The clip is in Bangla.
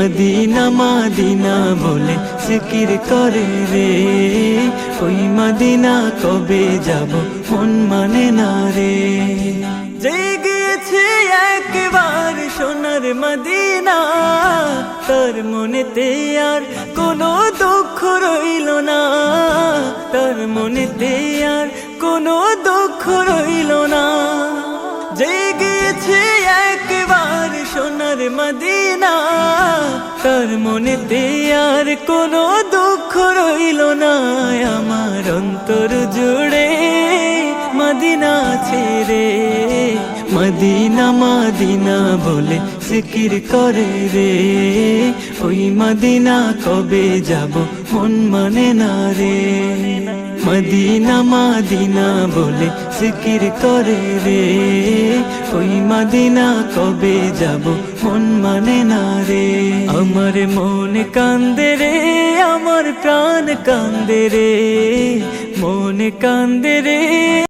মদিনা মদিনা বলে জিকির করে রে। ওই মদিনা কবে যাব মন মানে না রে। জেগেছে একবার সোনার মদিনা, তার মনেতে আর কোনো দুঃখ রইল না। তার মনেতে আর কোনো দুঃখ রইল না। সোনার মদিনা, তার মনেতে আর কোনো দুঃখ রইল না। আমার অন্তর জুড়ে মদিনা ছেড়ে, মদিনা মদিনা বলে জিকির করে রে। ওই মদিনা কবে যাব মন মানে না রে। মদিনা, মাদিনা বলে ফিকির করে রে। ওই মাদিনা কবে যাব মন মানে না রে। আমার মন কান্দে রে, আমার প্রাণ কান্দে রে। মন কান্দে রে।